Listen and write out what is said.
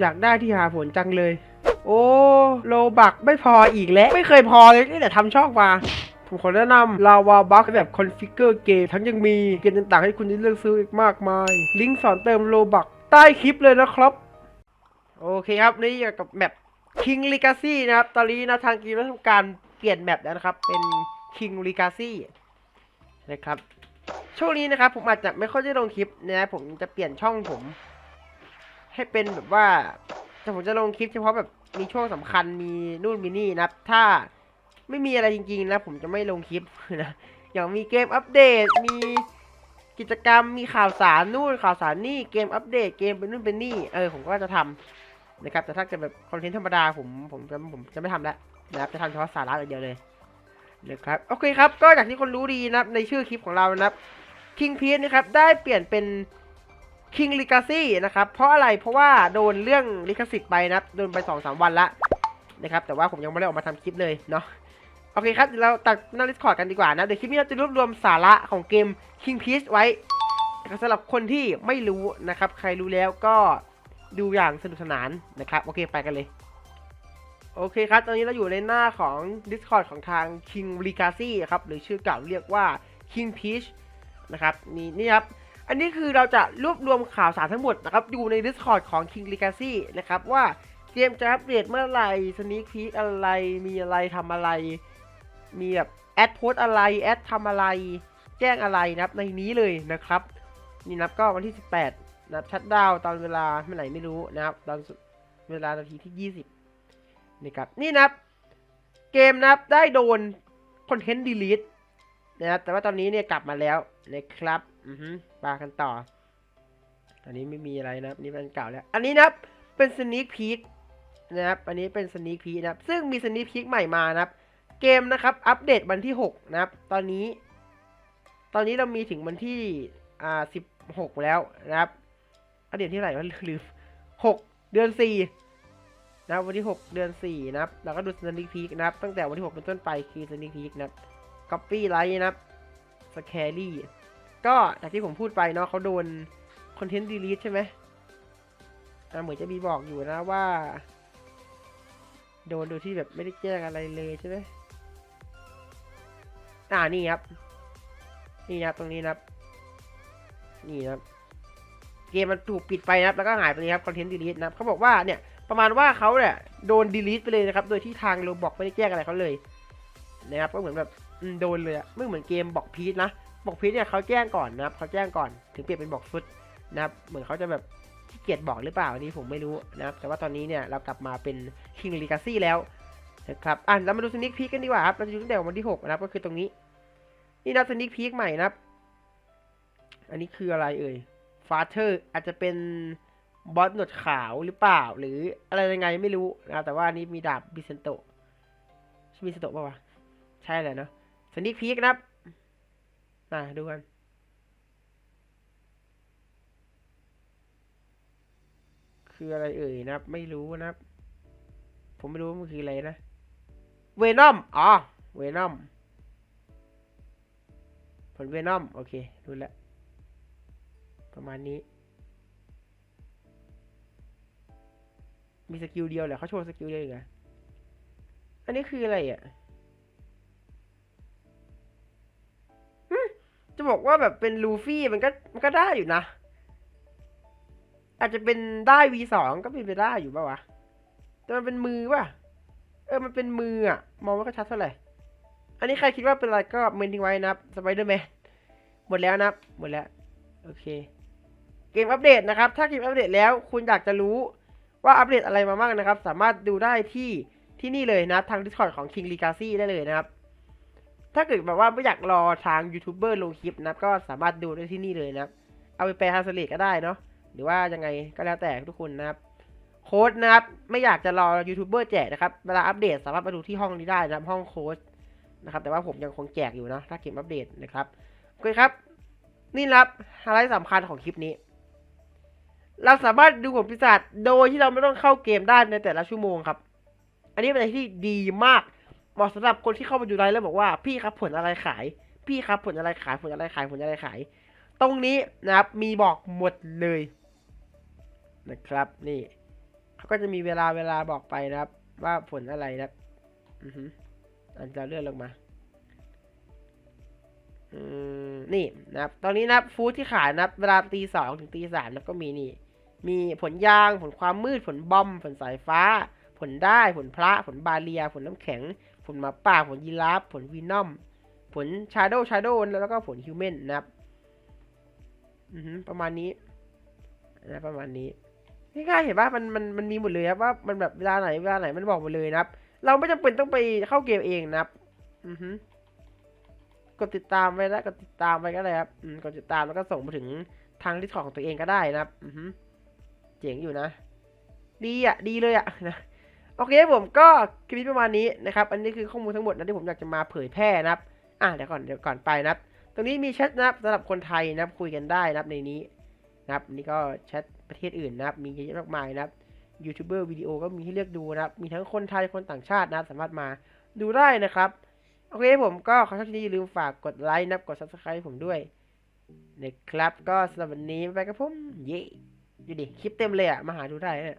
อยากได้ที่หาผลจังเลย โอ้โลบักไม่พออีกแล้ว ไม่เคยพอเลยตั้งแต่ทำช่องมาผมขอแนะนำลาวาบัคแบบคอนฟิกเกอร์เกมทั้งยังมีเกมต่างๆ ให้คุณได้เลือกซื้ออีกมากมาย ลิงก์สอนเติมโลบักใต้คลิปเลยนะครับ โอเคครับ นี่อยกับแมป King Legacy นะครับ ตอนนี้นะทางเกมได้ทำการเปลี่ยนแมปแล้วนะครับ เป็น King Legacy นะครับ ช่วงนี้นะครับ ผมอาจจะไม่ค่อยได้ลงคลิปนะผมจะเปลี่ยนช่องผม ให้เป็นแบบว่า แต่ผมจะลงคลิปเฉพาะแบบมีช่วงสำคัญมีนู่นมีนี่นะถ้าไม่มีอะไรจริงๆนะผมจะไม่ลงคลิปนะอย่างมีเกมอัปเดตมีกิจกรรมมีข่าวสารนู่นข่าวสารนี่เกมอัปเดตเกมเป็นนู่นเป็นนี่เออผมก็จะทำนะครับแต่ถ้าเกิดแบบคอนเทนต์ธรรมดาผมผมจะผมจะไม่ทำแล้วนะครับจะทำเฉพาะสาระอย่างเดียวเลยนะครับโอเคครับก็จากที่คนรู้ดีนะครับในชื่อคลิปของเรานะครับ King p e c นะครับได้เปลี่ยนเป็น King Legacy นะครับ เพราะอะไรเพราะว่าโดนเรื่องลิขสิทธิ์ไปนะโดนไป2อสวันละนะครับแต่ว่าผมยังไม่ได้ออกมาทำคลิปเลยเนาะโอเคครับเดี๋ยวเราตัดหน้า Discord กันดีกว่านะเดี๋ยวคลิปนี้เราจะรวบรวมสาระของเกม King p e a c e ไว้สำหรับคนที่ไม่รู้นะครับ ใครรู้แล้วก็ดูอย่างสนุกสนานนะครับ โอเคไปกันเลย โอเคครับ ตอนนี้เราอยู่ในหน้าของ Discord ของทาง King Legacy ครับ หรือชื่อเก่าเรียกว่า King Peach นะครับ นี่นี่ครับ อันนี้คือเราจะรวบรวมข่าวสารทั้งหมดนะครับ อยู่ใน Discord ของ King Legacy นะครับ ว่าเกมจะอัปเดตเมื่อไหร่ Sneak Peek อะไรมีอะไรทำอะไร มีแบบแอดโพสอะไร แอดทำอะไร แจ้งอะไรนะครับ ในนี้เลยนะครับ นี่นับก็วันที่ 18นะครับชัดดาวตอนเวลาเมื่อไหร่ไม่รู้นะครับ ตอนเวลานาทีที่ 20นี่ครับนี่นะครับ เกมนะครับได้โดนคอนเทนต์ดีลิทนะครับแต่ว่าตอนนี้เนี่ยกลับมาแล้วนะครับ อือฮึปากันต่อ อันนี้ไม่มีอะไรนะครับนี่เป็นเก่าแล้ว อันนี้นะครับ เป็นสนี k พี k นะครับ อันนี้เป็นสนี k พี k นะครับ ซึ่งมีสนี k พี k ใหม่มานะครับ เกมนะครับ อัปเดตวันที่ 6 นะครับ ตอนนี้ ตอนนี้เรามีถึงวันที่ อ่า16แล้วนะครับ อัปเดตที่ไหนวะลืม6เดือน4นะครับวันที่ 6 เดือน 4 นะครับเราก็ดูสนี k พี k นะครับ ตั้งแต่วันที่ 6 เป็นต้นไปคือสนี k พี k นะครับ copy ไลท์นะครับสแครี่ ก็จากที่ผมพูดไปเนาะเขาโดนคอนเทนต์ดีลีทใช่ไหมอ่าเหมือนจะมีบอกอยู่นะว่า โดนโดยที่แบบไม่ได้แจ้งอะไรเลยใช่ไหมอ่านี่ครับ นี่นะครับตรงนี้นะครับนี่นะครับเกมมันถูกปิดไปนะครับแล้วก็หายไปเลยครับคอนเทนต์ดีลีทนะครับเขาบอกว่าเนี่ยประมาณว่าเขาเนี่ยโดนดีลีทไปเลยนะครับ โดยที่ทางโรบอกไม่ได้แจ้งอะไรเขาเลยนะครับก็เหมือนแบบโดนเลยอะไม่เหมือนเกมบอกพีทนะ บอกพีทเนี่ยเขาแจ้งก่อนนะครับเขาแจ้งก่อนถึงเปลี่ยนเป็นบอกฟุตนะครับเหมือนเขาจะแบบขี้เกียจบอกหรือเปล่าอันนี้ผมไม่รู้นะครับแต่ว่าตอนนี้เนี่ยเรากลับมาเป็น King Legacy แล้วนะครับอะเรามาดูสนิคพีกันดีกว่าครับเราจะดูตั้งแต่วันที่6นะครับก็คือตรงนี้นี่นะสนิคพีกใหม่นะครับ อันนี้คืออะไรเอ่ยฟาเธอร์อาจจะเป็นบอสหนวดขาวหรือเปล่า หรืออะไรยังไงไม่รู้นะแต่ว่านี้มีดาบบิเซนโตใช่บิเซนโตป่าวะใช่เลยเนาะสนิคพีกนะครับ อะดูกันคืออะไรเอ่ยนะครับ ไม่รู้นะครับ ผมไม่รู้มันคืออะไรนะเวนอมอ๋อเวนอมผลเวนอมโอเครู้แล้วประมาณนี้ มีสกิลเดียวเหรอเขาโชว์สกิลเดียวเหรออันนี้คืออะไรอะ จะบอกว่าแบบเป็นลูฟี่มันก็มันก็ได้อยู่นะ อาจจะเป็นได้ V สองก็เป็นไปได้อยู่ป่าวะ แต่มันเป็นมือป่ะ เออมันเป็นมืออะมองไม่ค่อยชัดเท่าไหร่ อันนี้ใครคิดว่าเป็นอะไรก็เมนทิ้งไว้นะครับสไปเดอร์แมนหมดแล้วนะหมดแล้ว โอเค เกมอัปเดตนะครับ ถ้าเกมอัปเดตแล้วคุณอยากจะรู้ว่าอัปเดตอะไรมาบ้างนะครับ สามารถดูได้ที่ที่นี่เลยนะทาง Discord ของ King Legacy ได้เลยนะครับ ถ้าเกิดแบบว่าไม่อยากรอทางยูทูบเบอร์ลงคลิปนะก็สามารถดูได้ที่นี่เลยนะเอาไปแปลทาสเลก็ได้เนาะหรือว่ายังไงก็แล้วแต่ทุกคนนะครับโค้ดนะครับไม่อยากจะรอยูทูบเบอร์แจกนะครับเวลาอัปเดตสามารถมาดูที่ห้องนี้ได้นะห้องโค้ดนะครับแต่ว่าผมยังคงแจกอยู่นะถ้าเกมอัปเดตนะครับโอเคครับ นี่ครับไฮไลท์สำคัญของคลิปนี้ เราสามารถดูผลพิศาจโดยที่เราไม่ต้องเข้าเกมได้ในแต่ละชั่วโมงครับ อันนี้เป็นอะไรที่ดีมาก เหมาะสำหรับคนที่เข้ามาดูไลฟ์แล้วบอกว่าพี่ครับผลอะไรขาย พี่ครับผลอะไรขายผลอะไรขายผลอะไรขาย ตรงนี้นะครับมีบอกหมดเลยนะครับนี่เขาก็จะมีเวลาเวลาบอกไปนะครับ ว่าผลอะไรนะครับอือฮึอันจะเลื่อนลงมาอืมนี่นะครับ ตอนนี้นะครับฟู้ดที่ขายนะครับเวลาตีสองถึงตีสามนะครับก็มีนี่ มีผลยางผลความมืดผลบอม ผลสายฟ้า ผลได้ผลพระผลบาเลีย ผลน้ำแข็ง ผลหมาป่าผลยีราฟผลวีนอม ผลชาโดว์ชาโดว์แล้วก็ผลฮิวแมนนะครับประมาณนี้นะประมาณนี้ง่ายๆเห็นว่ามันมันมันมีหมดเลยครับว่ามันแบบเวลาไหนเวลาไหนมันบอกหมดเลยนะครับ เราไม่จำเป็นต้องไปเข้าเกมเองนะครับ อือฮึกดติดตามไว้แล้วกดติดตามไว้ก็ได้ครับอืมกดติดตามแล้วก็ส่งมาถึงทางดิสคอร์ของตัวเองก็ได้นะครับ อือฮึเจ๋งอยู่นะ ดีอะ ดีเลยอะนะ โอเคผมก็คลิปประมาณนี้นะครับอันนี้คือข้อมูลทั้งหมดนะที่ผมอยากจะมาเผยแพร่นะครับอะเดี๋ยวก่อนเดี๋ยวก่อนไปนะครับ ตรงนี้มีแชทนะครับสำหรับคนไทยนะครับคุยกันได้นะครับในนี้นะครับนี่ก็แชทประเทศอื่นนะครับมีเยอะมากมายนะครับยูทูบเบอร์วิดีโอก็มีให้เลือกดูนะครับมีทั้งคนไทยคนต่างชาตินะสามารถมาดูได้นะครับโอเคผมก็ขอท่านที่นี้อย่าลืมฝากกดไลค์นะครับกด subscribe ผมด้วยนะครับก็สำหรับวันนี้ไปกับผมเย่ดูดิคลิปเต็มเลยอะมาหาดูได้เนี่ย